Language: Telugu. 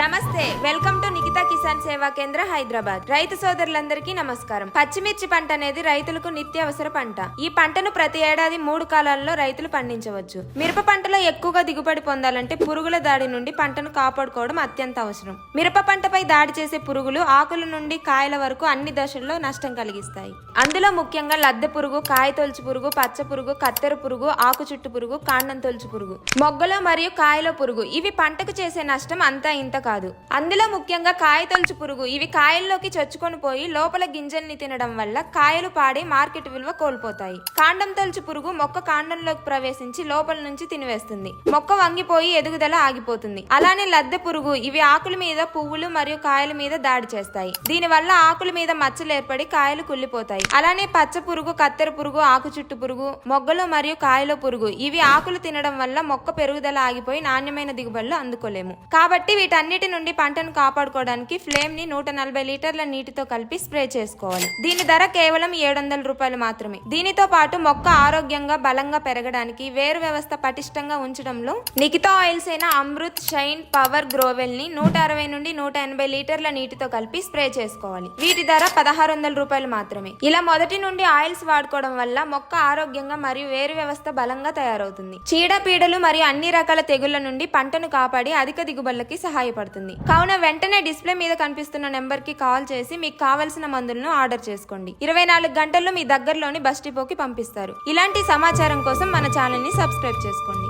నమస్తే వెల్కమ్ టు నిఖితా కిసాన్ సేవా కేంద్ర హైదరాబాద్. రైతు సోదరులందరికీ నమస్కారం. పచ్చిమిర్చి పంట అనేది రైతులకు నిత్యావసర పంట. ఈ పంటను ప్రతి ఏడాది మూడు కాలాల్లో రైతులు పండించవచ్చు. మిరప పంటలో ఎక్కువగా దిగుబడి పొందాలంటే పురుగుల దాడి నుండి పంటను కాపాడుకోవడం అత్యంత అవసరం. మిరప పంటపై దాడి చేసే పురుగులు ఆకుల నుండి కాయల వరకు అన్ని దశల్లో నష్టం కలిగిస్తాయి. అందులో ముఖ్యంగా లద్దె పురుగు కాయ తొలుచు పురుగు పచ్చ పురుగు కత్తెర పురుగు ఆకు చుట్టు పురుగు కాండం తొలుచు పురుగు. మొగ్గలో మరియు కాయలో పురుగు. ఇవి పంటకు చేసే నష్టం అంతా ఇంత కాదు. అందులో ముఖ్యంగా కాయ తొలుచు పురుగు. ఇవి కాయల్లోకి చొచ్చుకొని పోయి లోపల గింజల్ని తినడం వల్ల కాయలు పాడి మార్కెట్ విలువ కోల్పోతాయి. కాండం తొలుచు పురుగు మొక్క కాండంలోకి ప్రవేశించి లోపల నుంచి తినివేస్తుంది. మొక్క వంగిపోయి ఎదుగుదల ఆగిపోతుంది. అలానే లద్దె పురుగు ఇవి ఆకుల మీద పువ్వులు మరియు కాయల మీద దాడి చేస్తాయి. దీని వల్ల ఆకుల మీద మచ్చలు ఏర్పడి కాయలు కుళ్ళిపోతాయి. అలానే పచ్చ పురుగు కత్తెర పురుగు ఆకు చుట్టు పురుగు మొగ్గలు మరియు కాయల పురుగు ఇవి ఆకులు తినడం వల్ల మొక్క పెరుగుదల ఆగిపోయి నాణ్యమైన దిగుబడులు అందుకోలేము. కాబట్టి వీటన్ని వీటన్నిటి నుండి పంటను కాపాడుకోవడానికి ఫ్లేమ్ని నూట నలభై లీటర్ల నీటితో కలిపి స్ప్రే చేసుకోవాలి. దీని ధర కేవలం ఏడు వందల రూపాయలు మాత్రమే. దీనితో పాటు మొక్క ఆరోగ్యంగా బలంగా పెరగడానికి వేరు వ్యవస్థ పటిష్టంగా ఉంచడంలో నికితా ఆయిల్స్ అయిన అమృత్ షైన్ పవర్ గ్రోవెల్ని నూట అరవై నుండి నూట ఎనభై లీటర్ల నీటితో కలిపి స్ప్రే చేసుకోవాలి. వీటి ధర పదహారు వందల రూపాయలు మాత్రమే. ఇలా మొదటి నుండి ఆయిల్స్ వాడుకోవడం వల్ల మొక్క ఆరోగ్యంగా మరియు వేరు వ్యవస్థ బలంగా తయారవుతుంది. చీడపీడలు మరియు అన్ని రకాల తెగుళ్ళ నుండి పంటను కాపాడి అధిక దిగుబడులకి సహాయపడుతుంది కావున వెంటనే డిస్ప్లే మీద కనిపిస్తున్న నెంబర్కి కాల్ చేసి మీకు కావలసిన మందులను ఆర్డర్ చేసుకోండి. ఇరవై నాలుగు గంటల్లో మీ దగ్గరలోని బస్ డిపోకి పంపిస్తారు. ఇలాంటి సమాచారం కోసం మన ఛానల్ని సబ్స్క్రైబ్ చేసుకోండి.